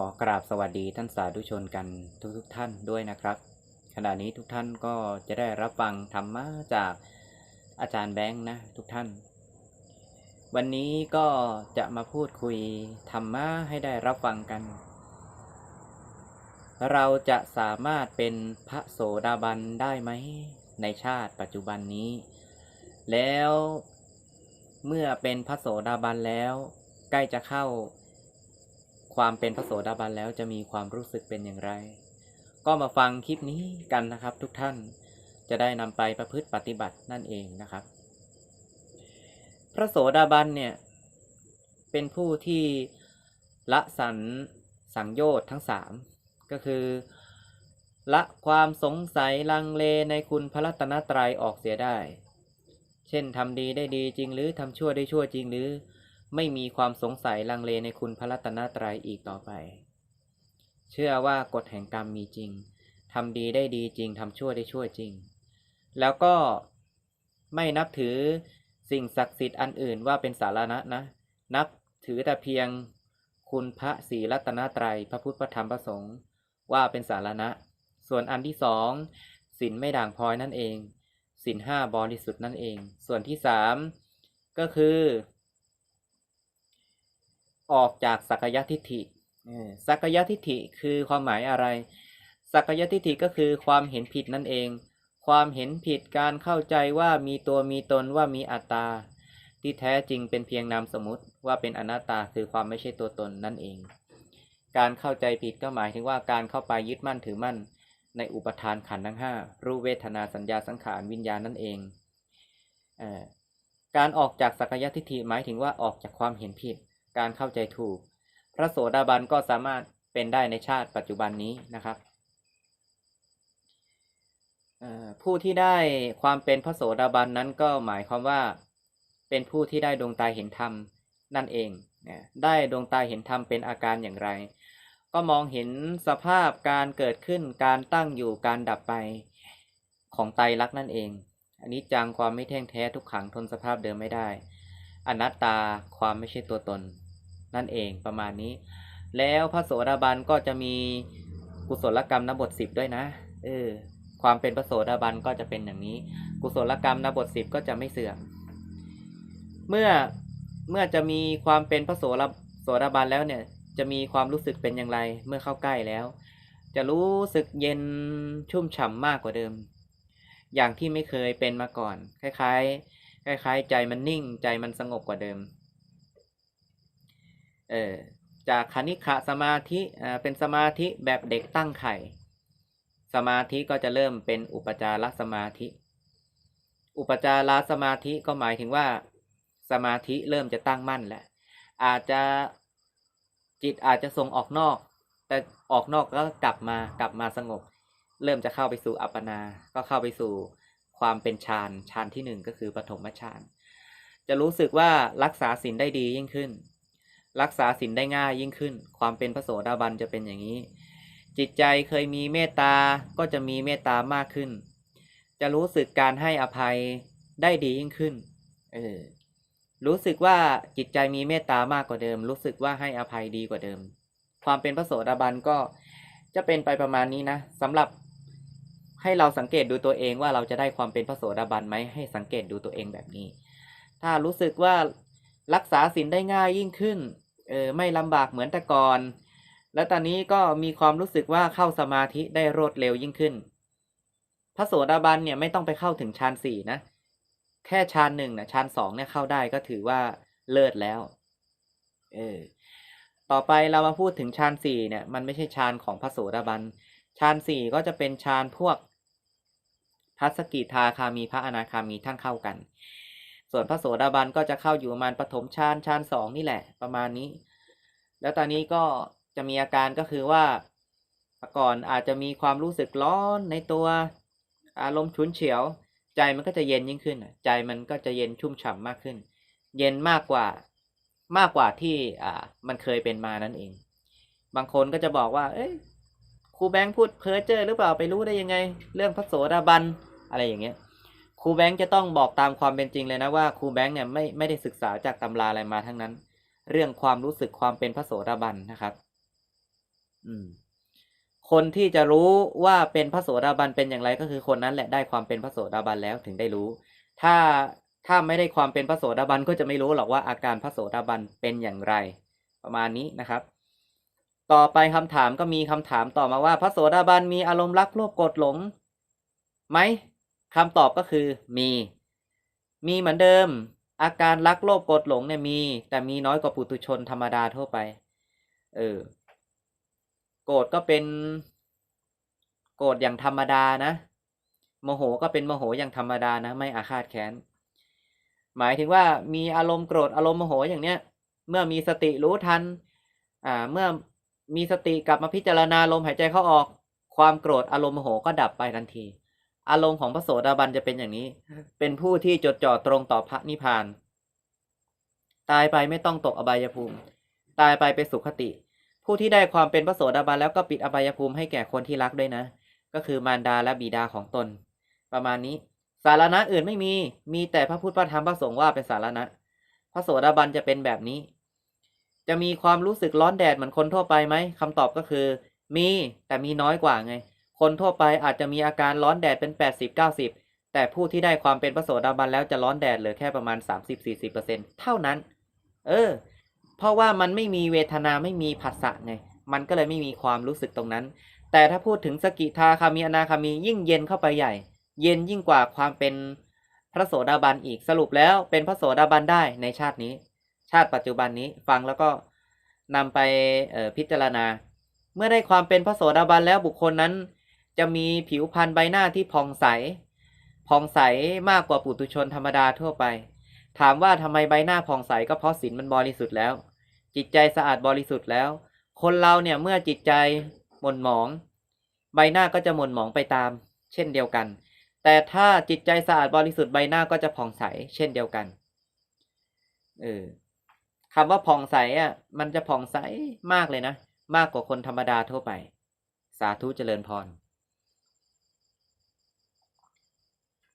ขอกราบสวัสดีท่านสาธุชนกันทุกทท่านด้วยนะครับ ขณะนี้ทุกท่านก็จะได้รับฟังธรรมะจากอาจารย์แบงค์นะทุกท่าน วันนี้ก็จะมาพูดคุยธรรมะให้ได้รับฟังกัน เราจะสามารถเป็นพระโสดาบันได้ไหมในชาติปัจจุบันนี้ แล้วเมื่อเป็นพระโสดาบันแล้ว ใกล้จะเข้า ความเป็นพระโสดาบันแล้วจะมีความรู้สึกเป็นอย่างไร ก็มาฟังคลิปนี้กันนะครับ ทุกท่านจะได้นำไปประพฤติปฏิบัตินั่นเองนะครับ พระโสดาบันเนี่ยเป็นผู้ที่ละสันสังโยชน์ทั้งสามก็คือละความสงสัยลังเลในคุณพระรัตนตรัยออกเสียได้ เช่นทำดีได้ดีจริงหรือทำชั่วได้ชั่วจริงหรือ ไม่มีความสงสัยลังเลในคุณพระรัตนตรัยอีกต่อไป เชื่อว่ากฎแห่งกรรมมีจริงทำดีได้ดีจริงทำชั่วได้ชั่วจริง แล้วก็ไม่นับถือสิ่งศักดิ์สิทธิ์อันอื่นว่าเป็นสาระนะ นับถือแต่เพียงคุณพระศรีรัตนตรัยพระพุทธพระธรรมพระสงฆ์ว่าเป็นสาระนะส่วนอันที่สองศีลไม่ด่างพร้อยนั่นเองศีลห้าบริสุทธิ์นั่นเอง ส่วนที่สามก็คือ ออกจากสักยทิฏฐิสักยทิฏฐิคือความหมายอะไร สักยทิฏฐิก็คือความเห็นผิดนั่นเอง ความเห็นผิดการเข้าใจว่ามีตัวมีตนว่ามีอัตตา ที่แท้จริงเป็นเพียงนามสมมติว่าเป็นอนัตตาคือความไม่ใช่ตัวตนนั่นเอง การเข้าใจผิดก็หมายถึงว่าการเข้าไปยึดมั่นถือมั่น ในอุปทานขันธ์ทั้งห้ารูปเวทนาสัญญาสังขารวิญญาณนั่นเองเอการออกจากสักยทิฏฐิหมายถึงว่าออกจากความเห็นผิด การเข้าใจถูก พระโสดาบันก็สามารถเป็นได้ในชาติปัจจุบันนี้นะครับผู้ที่ได้ความเป็นพระโสดาบันนั้นก็หมายความว่า เป็นผู้ที่ได้ดวงตาเห็นธรรมนั่นเองได้ดวงตาเห็นธรรมเป็นอาการอย่างไร ก็มองเห็นสภาพการเกิดขึ้นการตั้งอยู่การดับไปของไตรลักษณ์นั่นเอง อันนี้จังความไม่แท่งแท้ทุกขังทนสภาพเดิมไม่ได้ อนัตตาความไม่ใช่ตัวตน นั่นเองประมาณนี้ แล้วพระโสดาบันก็จะมีกุศลกรรมนบทสิบด้วยนะเออความเป็นพระโสดาบันก็จะเป็นอย่างนี้ กุศลกรรมนบทสิบก็จะไม่เสื่อมเมื่อเมื่อจะมีความเป็นพระโสดาโสดาบันแล้วเนี่ยจะมีความรู้สึกเป็นอย่างไร เมื่อเข้าใกล้แล้ว จะรู้สึกเย็นชุ่มฉ่ำมากกว่าเดิม อย่างที่ไม่เคยเป็นมาก่อน คล้าย ๆ คล้ายๆ ใจมันนิ่งใจมันสงบกว่าเดิม เออจากคณิขะสมาธิอ่าเป็นสมาธิแบบเด็กตั้งไข่ สมาธิก็จะเริ่มเป็นอุปจารสมาธิ อุปจารสมาธิก็หมายถึงว่า สมาธิเริ่มจะตั้งมั่นแหละอาจจะจิตอาจจะส่งออกนอก แต่ออกนอกก็กลับมากลับมาสงบ เริ่มจะเข้าไปสู่อัปปนา ก็เข้าไปสู่ ความเป็นฌานฌานที่หนึ่งก็คือปฐมฌานจะรู้สึกว่ารักษาศีลได้ดียิ่งขึ้น รักษาศีลได้ง่ายยิ่งขึ้น ความเป็นพระโสดาบันจะเป็นอย่างนี้ จิตใจเคยมีเมตตาก็จะมีเมตตามากขึ้น จะรู้สึกการให้อภัยได้ดียิ่งขึ้นเออรู้สึกว่าจิตใจมีเมตตามากกว่าเดิม รู้สึกว่าให้อภัยดีกว่าเดิม ความเป็นพระโสดาบันก็จะเป็นไปประมาณนี้นะสำหรับ ให้เราสังเกตดูตัวเองว่าเราจะได้ความเป็นพระโสดาบันไหมให้สังเกตดูตัวเองแบบนี้ ถ้ารู้สึกว่ารักษาศีลได้ง่ายยิ่งขึ้นเออไม่ลำบากเหมือนแต่ก่อน แล้วตอนนี้ก็มีความรู้สึกว่าเข้าสมาธิได้รวดเร็วยิ่งขึ้น พระโสดาบันเนี่ยไม่ต้องไปเข้าถึงฌานสี่นะ แค่ฌานหนึ่งนะฌานสองเนี่ยเข้าได้ก็ถือว่าเลิศแล้วเออต่อไปเรามาพูดถึงฌานสี่เนี่ยมันไม่ใช่ฌานของพระโสดาบันฌานสี่ก็จะเป็นฌานพวก พระสกิทาคามีพระอนาคามีท่านเข้ากัน ส่วนพระโสดาบันก็จะเข้าอยู่ประมาณปฐมฌานฌานสองนี่แหละ ประมาณนี้ แล้วตอนนี้ก็จะมีอาการก็คือว่าก่อนอาจจะมีความรู้สึกร้อนในตัว อารมณ์ฉุนเฉียว ใจมันก็จะเย็นยิ่งขึ้น ใจมันก็จะเย็นชุ่มฉ่ำมากขึ้น เย็นมากกว่ามากกว่าที่อ่ามันเคยเป็นมานั่นเอง บางคนก็จะบอกว่า เอ้ยครูแบงค์พูดเพ้อเจ้อหรือเปล่าไปรู้ได้ยังไง เรื่องพระโสดาบัน อะไรอย่างเงี้ยครูแบงค์จะต้องบอกตามความเป็นจริงเลยนะว่าครูแบงค์เนี่ยไม่ไม่ได้ศึกษาจากตำราอะไรมาทั้งนั้น เรื่องความรู้สึกความเป็นพระโสดาบันนะครับ อืม คนที่จะรู้ว่าเป็นพระโสดาบันเป็นอย่างไรก็คือคนนั้นแหละได้ความเป็นพระโสดาบันแล้วถึงได้รู้ ถ้าถ้าไม่ได้ความเป็นพระโสดาบันก็จะไม่รู้หรอกว่าอาการพระโสดาบันเป็นอย่างไร ประมาณนี้นะครับ ต่อไปคำถามก็มีคำถามต่อมาว่า พระโสดาบันมีอารมณ์รักโลภโกรธหลงไหม คำตอบก็คือมี มีเหมือนเดิม อาการรักโลภโกรธหลงเนี่ยมี แต่มีน้อยกว่าปุถุชนธรรมดาทั่วไป เออ โกรธก็เป็น โกรธอย่างธรรมดานะโมโหก็เป็นโมโหอย่างธรรมดานะ ไม่อาฆาตแค้น หมายถึงว่ามีอารมณ์โกรธอารมณ์โมโหอย่างเนี้ย เมื่อมีสติรู้ทัน อ่า เมื่อมีสติกลับมาพิจารณาลมหายใจเข้าออก ความโกรธอารมณ์โมโหก็ดับไปทันที อารมณ์ของพระโสดาบันจะเป็นอย่างนี้ เป็นผู้ที่จดจ่อตรงต่อพระนิพพาน ตายไปไม่ต้องตกอบายภูมิ ตายไปไปสุขติ ผู้ที่ได้ความเป็นพระโสดาบันแล้วก็ปิดอบายภูมิให้แก่คนที่รักด้วยนะ ก็คือมารดาและบิดาของตน ประมาณนี้ สารณะอื่นไม่มี มีแต่พระพุทธพระธรรมพระสงฆ์ว่าเป็นสารณะ พระโสดาบันจะเป็นแบบนี้ จะมีความรู้สึกร้อนแดดเหมือนคนทั่วไปไหมคำตอบก็คือ มีแต่มีน้อยกว่าไง คนทั่วไปอาจจะมีอาการร้อนแดดเป็น 80 90 แต่ผู้ที่ได้ความเป็นพระโสดาบันแล้วจะร้อนแดดเหลือแค่ประมาณ 30-40%เท่านั้น เออ เพราะว่ามันไม่มีเวทนาไม่มีผัสสะไง มันก็เลยไม่มีความรู้สึกตรงนั้น แต่ถ้าพูดถึงสกิทาคามีอนาคามียิ่งเย็นเข้าไปใหญ่ เย็นยิ่งกว่าความเป็นพระโสดาบันอีกสรุปแล้วเป็นพระโสดาบันได้ในชาตินี้ ชาติปัจจุบันนี้ฟังแล้วก็นำไปออพิจารณา เมื่อได้ความเป็นพระโสดาบันแล้วบุคคลนั้น จะมีผิวพรรณใบหน้าที่ผ่องใสผ่องใสมากกว่าปุถุชนธรรมดาทั่วไป ถามว่าทำไมใบหน้าผ่องใสก็เพราะศีลมันบริสุทธิ์แล้ว จิตใจสะอาดบริสุทธิ์แล้ว คนเราเนี่ยเมื่อจิตใจหม่นหมอง ใบหน้าก็จะหม่นหมองไปตาม เช่นเดียวกัน แต่ถ้าจิตใจสะอาดบริสุทธิ์ใบหน้าก็จะผ่องใส เช่นเดียวกันเออคำว่าผ่องใสอะมันจะผ่องใสมากเลยนะ มากกว่าคนธรรมดาทั่วไป สาธุเจริญพร